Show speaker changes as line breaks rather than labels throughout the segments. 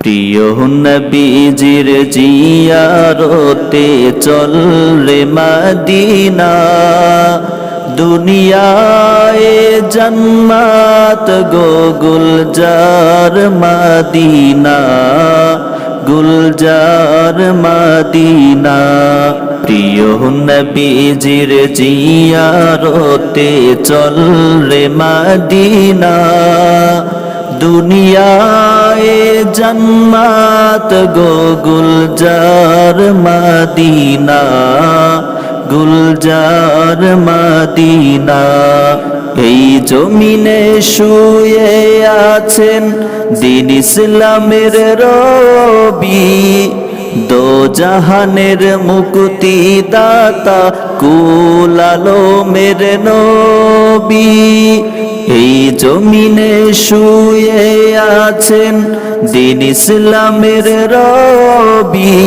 প্রিয় নবীজির জিয়ারতে চল রে মদিনা। দুনিয়ায় জন্মাত গো গুলজার মদিনা। গুলজার মদিনা। প্রিয় নবীজির জিয়ারতে চল রে মদিনা। দুনিয়ায় জন্মাত গো গুলজার মদিনা গুলজার মদিনা। এই জমিনে শুয়ে আছেন দিন ইসলামের রবি। দো জাহানের মুক্তি দাতা কুলালো মের নবী। এই জমিনে শুয়ে আছেন দিন ইসলামের রবি।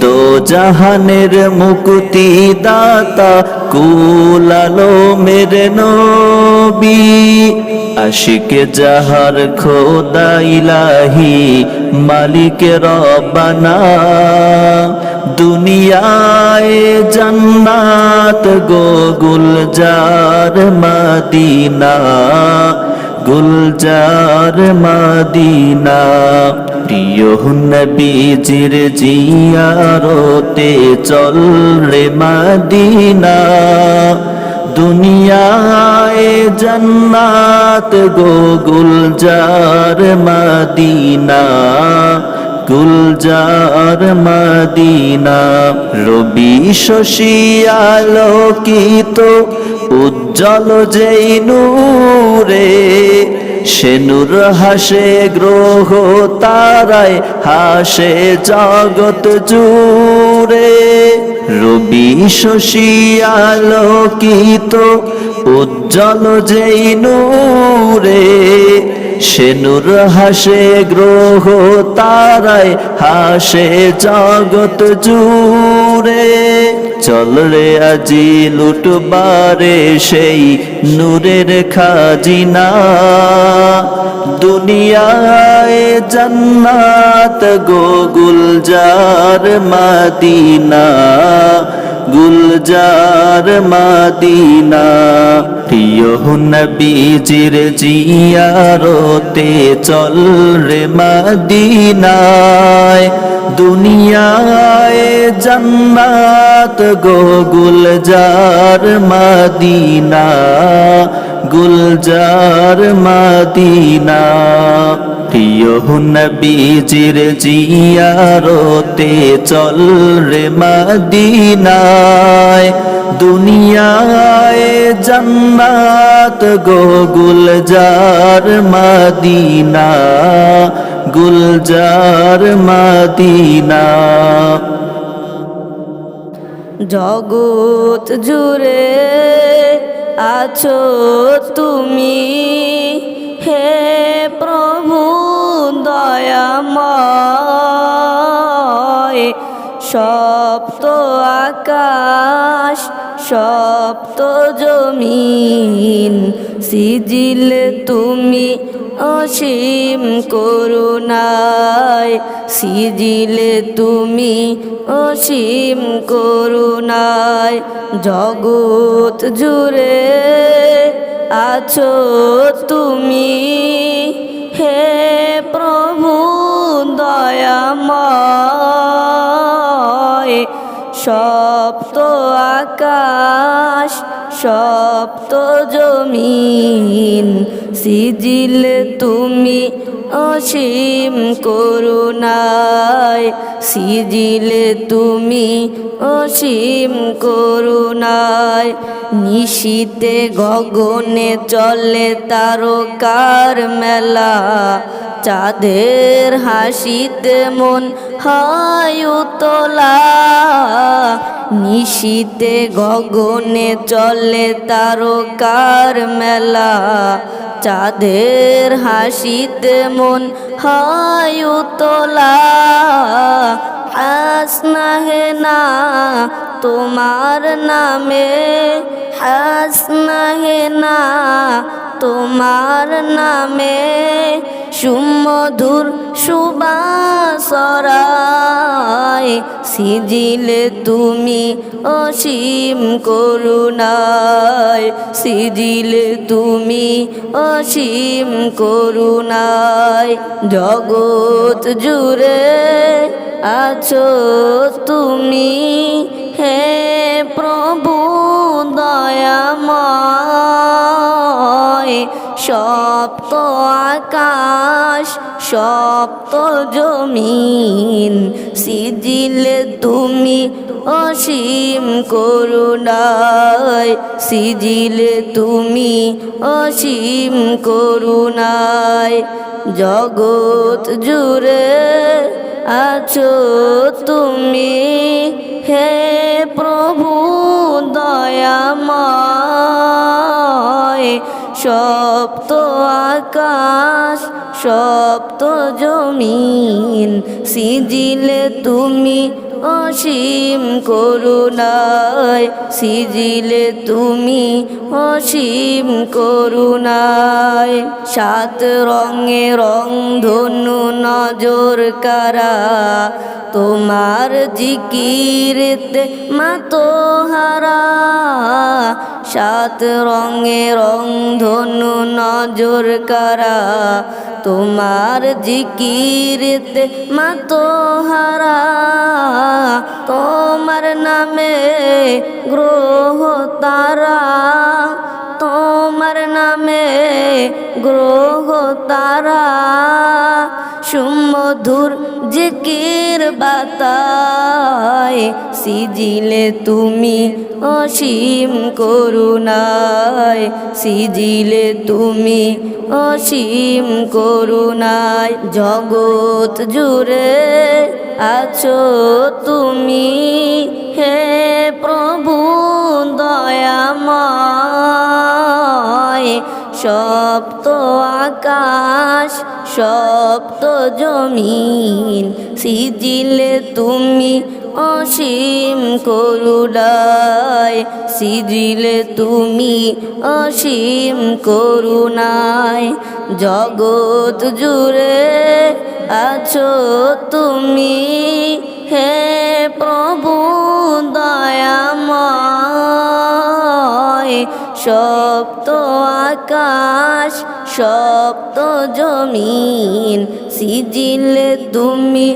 দো জাহানের মুক্তি দাতা কুলালো মের নবী। আশিক জাহার খোদা ইলাহি, মালিক রব্বানা। দুনিয়ায় জান্নাত গো গুলজার মদিনা গুলজার মদিনা। প্রিয় নবীজির জিয়ারতে, চল রে মদিনা। দুনিয়ায় জন্নাত গো গুলজার মদিনা গুলজার মদিনা। রবি শশী আলোকিত, উজ্জ্বল যেই নূরে সে নূর হাসে গ্রহ তারায়, হাসে জগৎ জুড়ে। রবি শশী আলোকিত, উজ্জ্বল যেই নূরে। সে নূর হাসে গ্রহ তারায়, হাসে জগৎ জুড়ে। চল রে আজি লুটবারে সেই নূরের খাজিনা। দুনিয়ায় জন্নাত গো গুলজার মাদিনা গুলজার মাদিনা। প্রিয় নবীজির জিয়ারতে চল রে মদিনায়। দুনিয়ায় জন্নাত গো গুলজার মদিনা গুলজার মদিনা। প্রিয় নবীজির জিয়ারতে চল রে মদিনায়। দুনিয়ায় জন্নাত গো গুলজার মদিনা। গুলজার মাদিনা।
জগৎ জুড়ে আছো তুমি। হে প্রভু দয়াময় সপ্ত আকাশ, সপ্ত জমিন। সিজিল তুমি অসীম করুণায়, সিজিলে তুমি অসীম করুণায়। জগৎ জুড়ে আছো তুমি। সপ্ত জমিন, সিজিল তুমি অসীম করুণায়, সিজিলে তুমি অসীম করুণায়। নিশীতে গগনে চলে তারকার মেলা চাঁদের হাসিতে মন হয় উতলা। নিশীতে গগনে চলে তারকার মেলা। চাঁদের হাসিতে মন হয় উতলা। হাসনা হে না তোমার নামে। হাসনা হে না তোমার নামে। সুমধুর সুবাসরায় সিজিলে তুমি অসীম করুণায়, সিজিলে তুমি অসীম করুণায়, জগৎ জুড়ে আছো তুমি। হে প্রভু, দয়াময় সপ্ত আকাশ, সপ্ত জমিন, সিজিলে তুমি অসীম করুণায়, সিজিলে তুমি অসীম করুণায়, জগৎ জুড়ে আছো তুমি। হে প্রভু দয়াময় সপ্ত আকাশ সপ্ত জমিন সিজিলে তুমি অসীম করুণায় সিজিলে তুমি অসীম করুণায়। সাত রঙে রং ধনু নজর কারা, তোমার জিকিরতে মাতোহারা। সাত রঙে রং ধনু নজর কারা তোমার জিকিরতে মাতোহারা তোমার নামে গ্রহ তারা। তোমার নামে গ্রহ তারা, সুমধুর জিকির বাতায় সিজিলে তুমি অসীম করুণায়, সিজিলে তুমি অসীম করুণায়, জগৎ জুড়ে আছো তুমি। হে প্রভু, দয়াময় সপ্ত আকাশ, সপ্ত জমিন, সিজিলে তুমি অসীম করুণায়, সিজিলে তুমি অসীম করুণায়, জগৎ জুড়ে আছো তুমি। হে প্রভু দয়াময়, সপ্ত আকাশ সপ্ত জমিন সিজিল তুমি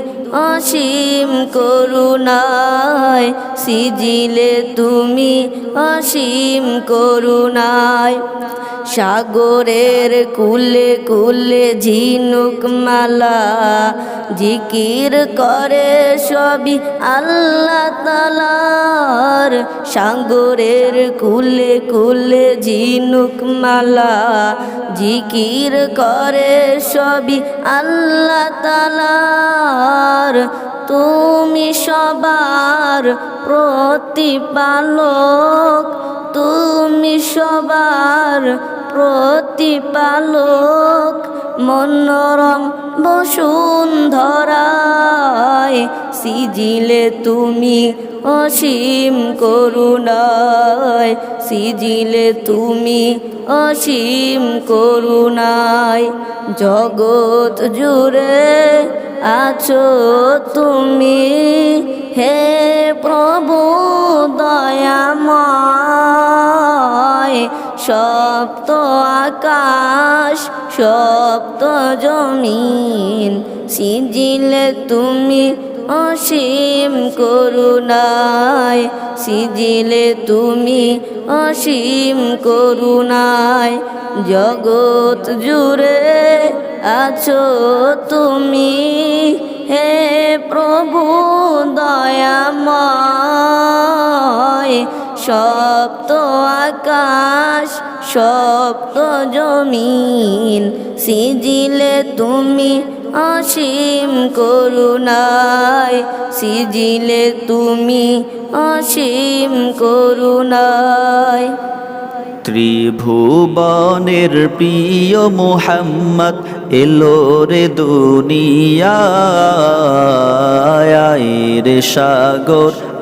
অসীম করুণায়, সিজিলে তুমি অসীম করুণায়। সাগরের কুলে কুলে ঝিনুক মালা, জিকির করে সবই আল্লাহ তালার সাগরের কুলে কুলে ঝিনুক মালা, জিকির করে সবই আল্লাহ তালার তুমি সবার প্রতিপালক। তুমি সবার প্রতিপালক। মনোরম বসুন্ধরায় সিজিলে তুমি অসীম করুণায়। সিজিলে তুমি অসীম করুণায় জগৎ জুড়ে আছো তুমি। হে প্রভু দয়াময়, সপ্ত আকাশ, সপ্ত জমিন, সিজিলে তুমি অসীম করুণায়, সিজিলে তুমি অসীম করুণায়। জগৎ জুড়ে আছো তুমি, হে প্রভু দয়াময়। সপ্ত আকাশ, সপ্ত জমিন, সিজিলে তুমি অসীম করুণায় সিজিলে তুমি অসীম করুণায়।
ত্রিভুবনের প্রিয় মোহাম্মদ এলো রে দুনিয়ায় রে সাগর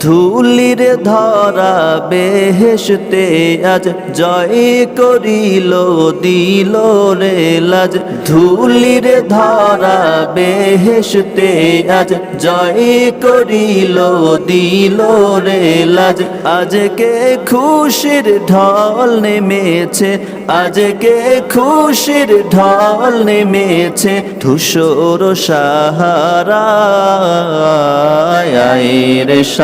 ধুলির ধরা বেহেশতে আজ জয় করিল, দিল রে লাজ। ধুলির ধরা বেহেশতে আজ জয় করিল, দিল রে লাজ। আজকে খুশির ঢল নেমেছে, আজকে খুশির ঢল নেমেছে, ধূসর সাহারা রে